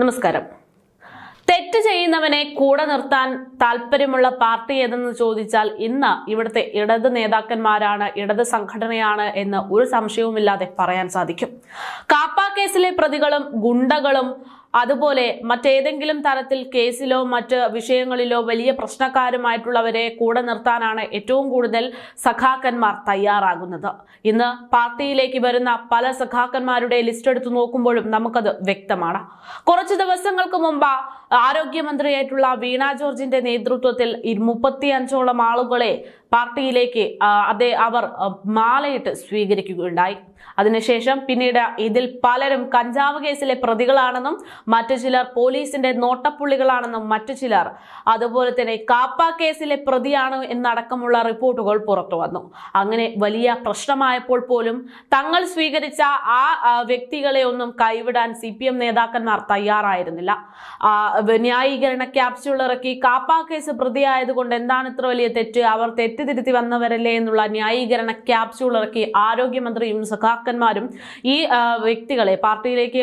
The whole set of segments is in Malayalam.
നമസ്കാരം. തെറ്റ് ചെയ്യുന്നവനെ കൂടെ നിർത്താൻ താല്പര്യമുള്ള പാർട്ടി ഏതെന്ന് ചോദിച്ചാൽ ഇന്ന് ഇവിടുത്തെ ഇടത് നേതാക്കന്മാരാണ് ഇടത് സംഘടനയാണ് എന്ന് ഒരു സംശയവുമില്ലാതെ പറയാൻ സാധിക്കും. കാപ്പ കേസിലെ പ്രതികളും ഗുണ്ടകളും അതുപോലെ മറ്റേതെങ്കിലും തരത്തിൽ കേസിലോ മറ്റ് വിഷയങ്ങളിലോ വലിയ പ്രശ്നക്കാരുമായിട്ടുള്ളവരെ കൂടെ നിർത്താനാണ് ഏറ്റവും കൂടുതൽ സഖാക്കന്മാർ തയ്യാറാകുന്നത്. ഇന്ന് പാർട്ടിയിലേക്ക് വരുന്ന പല സഖാക്കന്മാരുടെ ലിസ്റ്റ് എടുത്തു നോക്കുമ്പോഴും നമുക്കത് വ്യക്തമാണ്. കുറച്ച് ദിവസങ്ങൾക്ക് മുമ്പ് ആരോഗ്യമന്ത്രിയായിട്ടുള്ള വീണ ജോർജിന്റെ നേതൃത്വത്തിൽ മുപ്പത്തി അഞ്ചോളം ആളുകളെ പാർട്ടിയിലേക്ക് അതെ അവർ മാലയിട്ട് സ്വീകരിക്കുകയുണ്ടായി. അതിനുശേഷം പിന്നീട് ഇതിൽ പലരും കഞ്ചാവ് കേസിലെ പ്രതികളാണെന്നും മറ്റു ചിലർ പോലീസിന്റെ നോട്ടപ്പുള്ളികളാണെന്നും മറ്റു ചിലർ അതുപോലെ തന്നെ കാപ്പ കേസിലെ പ്രതിയാണ് എന്നടക്കമുള്ള റിപ്പോർട്ടുകൾ പുറത്തു വന്നു. അങ്ങനെ വലിയ പ്രശ്നമായപ്പോൾ പോലും തങ്ങൾ സ്വീകരിച്ച ആ വ്യക്തികളെ ഒന്നും കൈവിടാൻ സി പി എം നേതാക്കന്മാർ തയ്യാറായിരുന്നില്ല. ന്യായീകരണ ക്യാപ്സ്യൂൾ ഇറക്കി കാപ്പ കേസ് പ്രതിയായതുകൊണ്ട് എന്താണ് ഇത്ര വലിയ തെറ്റ്? അവർ തെറ്റുതിരുത്തി വന്നവരല്ലേ എന്നുള്ള ന്യായീകരണ ക്യാപ്സ്യൂൾ ഇറക്കി ആരോഗ്യമന്ത്രിയും സഖാക്കന്മാരും ഈ വ്യക്തികളെ പാർട്ടിയിലേക്ക്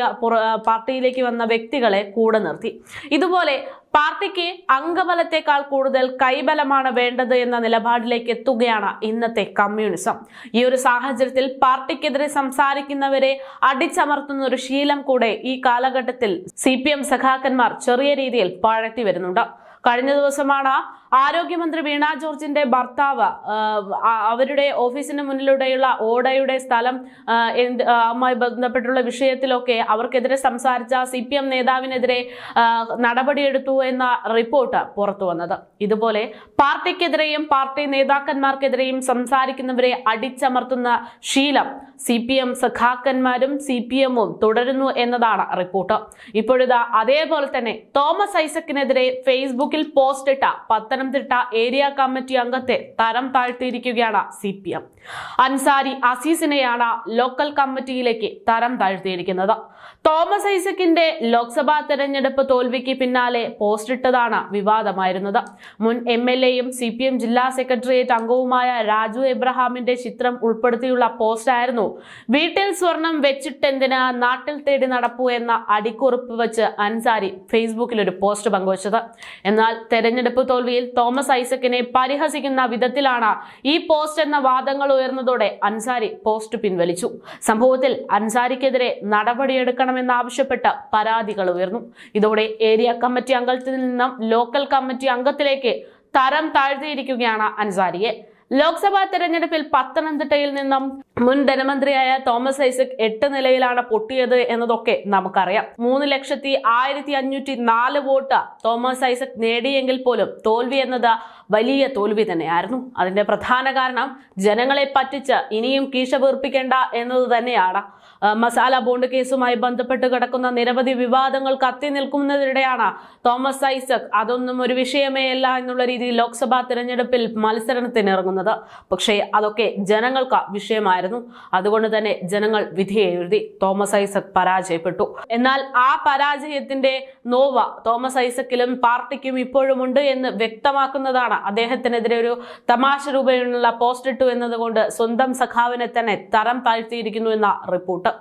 പാർട്ടിയിലേക്ക് വന്ന വ്യക്തികളെ കൂടെ നിർത്തി. ഇതുപോലെ പാർട്ടിക്ക് അംഗബലത്തെക്കാൾ കൂടുതൽ കൈബലമാണ് വേണ്ടത് എന്ന നിലപാടിലേക്ക് എത്തുകയാണ് ഇന്നത്തെ കമ്മ്യൂണിസം. ഈ ഒരു സാഹചര്യത്തിൽ പാർട്ടിക്കെതിരെ സംസാരിക്കുന്നവരെ അടിച്ചമർത്തുന്ന ഒരു ശീലം കൂടെ ഈ കാലഘട്ടത്തിൽ സി സഖാക്കന്മാർ ചെറിയ രീതിയിൽ പാഴത്തി വരുന്നുണ്ട്. കഴിഞ്ഞ ദിവസമാണ് ആരോഗ്യമന്ത്രി വീണ ജോർജിന്റെ ഭർത്താവ് അവരുടെ ഓഫീസിന് മുന്നിലൂടെയുള്ള ഓടയുടെ സ്ഥലം മായി ബന്ധപ്പെട്ടുള്ള വിഷയത്തിലൊക്കെ അവർക്കെതിരെ സംസാരിച്ച സി പി എം നേതാവിനെതിരെ നടപടിയെടുത്തു എന്ന റിപ്പോർട്ട് പുറത്തു വന്നത്. ഇതുപോലെ പാർട്ടിക്കെതിരെയും പാർട്ടി നേതാക്കന്മാർക്കെതിരെയും സംസാരിക്കുന്നവരെ അടിച്ചമർത്തുന്ന ശീലം സി പി എം സഖാക്കന്മാരും സി പി എമ്മും തുടരുന്നു എന്നതാണ് റിപ്പോർട്ട്. ഇപ്പോഴിതാ അതേപോലെ തന്നെ തോമസ് ഐസക്കിനെതിരെ ഫേസ്ബുക്കിൽ പോസ്റ്റ് ഇട്ട പത്തനംതിട്ട ഏരിയ കമ്മിറ്റി അംഗത്തെ തരം താഴ്ത്തിയിരിക്കുകയാണ് സി പി എം. അൻസാരി അസീസിനെയാണ് ലോക്കൽ കമ്മിറ്റിയിലേക്ക് തരം താഴ്ത്തിയിരിക്കുന്നത്. തോമസ് ഐസക്കിന്റെ ലോക്സഭാ തെരഞ്ഞെടുപ്പ് തോൽവിക്ക് പിന്നാലെ പോസ്റ്റ് ഇട്ടതാണ് വിവാദമായിരുന്നത്. മുൻ എം എൽ എയും സി പി എം ജില്ലാ സെക്രട്ടേറിയറ്റ് അംഗവുമായ രാജു എബ്രഹാമിന്റെ ചിത്രം ഉൾപ്പെടുത്തിയുള്ള പോസ്റ്റായിരുന്നു വീട്ടിൽ സ്വർണം വെച്ചിട്ടെന്തിന് നാട്ടിൽ തേടി നടപ്പു എന്ന അടിക്കുറിപ്പ് വെച്ച് അൻസാരി ഫേസ്ബുക്കിൽ ഒരു പോസ്റ്റ് പങ്കുവച്ചത്. എന്നാൽ തെരഞ്ഞെടുപ്പ് തോൽവിയിൽ തോമസ് ഐസക്കിനെ പരിഹസിക്കുന്ന വിധത്തിലാണ് ഈ പോസ്റ്റ് എന്ന വാദങ്ങൾ ഉയർന്നതോടെ അൻസാരി പോസ്റ്റ് പിൻവലിച്ചു. സംഭവത്തിൽ അൻസാരിക്കെതിരെ നടപടിയെടുക്കണമെന്നാവശ്യപ്പെട്ട് പരാതികൾ ഉയർന്നു. ഇതോടെ ഏരിയ കമ്മിറ്റി അംഗത്തിൽ നിന്നും ലോക്കൽ കമ്മിറ്റി അംഗത്തിലേക്ക് തരം താഴ്ത്തിയിരിക്കുകയാണ് അൻസാരിയെ. ലോക്സഭാ തെരഞ്ഞെടുപ്പിൽ പത്തനംതിട്ടയിൽ നിന്നും മുൻ ധനമന്ത്രിയായ തോമസ് ഐസക് എട്ട് നിലയിലാണ് പൊട്ടിയത് എന്നതൊക്കെ നമുക്കറിയാം. മൂന്ന് ലക്ഷത്തി ആയിരത്തി അഞ്ഞൂറ്റി നാല് വോട്ട് തോമസ് ഐസക് നേടിയെങ്കിൽ പോലും തോൽവി എന്നത് വലിയ തോൽവി തന്നെയായിരുന്നു. അതിന്റെ പ്രധാന കാരണം ജനങ്ങളെ പറ്റിച്ച് ഇനിയും കീശ വീർപ്പിക്കേണ്ട എന്നത് തന്നെയാണ്. മസാല ബോണ്ട് കേസുമായി ബന്ധപ്പെട്ട് കിടക്കുന്ന നിരവധി വിവാദങ്ങൾ കത്തി നിൽക്കുന്നതിനിടെയാണ് തോമസ് ഐസക് അതൊന്നും ഒരു വിഷയമേ അല്ല എന്നുള്ള രീതിയിൽ ലോക്സഭാ തിരഞ്ഞെടുപ്പിൽ മത്സരത്തിന് ഇറങ്ങുന്നത് പക്ഷേ അതൊക്കെ ജനങ്ങൾക്ക് വിഷയമായിരുന്നു. അതുകൊണ്ട് തന്നെ ജനങ്ങൾ വിധി എഴുതി തോമസ് ഐസക് പരാജയപ്പെട്ടു. എന്നാൽ ആ പരാജയത്തിന്റെ നോവ തോമസ് ഐസക്കിലും പാർട്ടിക്കും ഇപ്പോഴുമുണ്ട് എന്ന് വ്യക്തമാക്കുന്നതാണ് അദ്ദേഹത്തിനെതിരെ ഒരു തമാശ രൂപയിലുള്ള പോസ്റ്റ് ഇട്ടു എന്നതുകൊണ്ട് സ്വന്തം സഖാവിനെ തന്നെ തരം താഴ്ത്തിയിരിക്കുന്നു എന്ന റിപ്പോർട്ട്.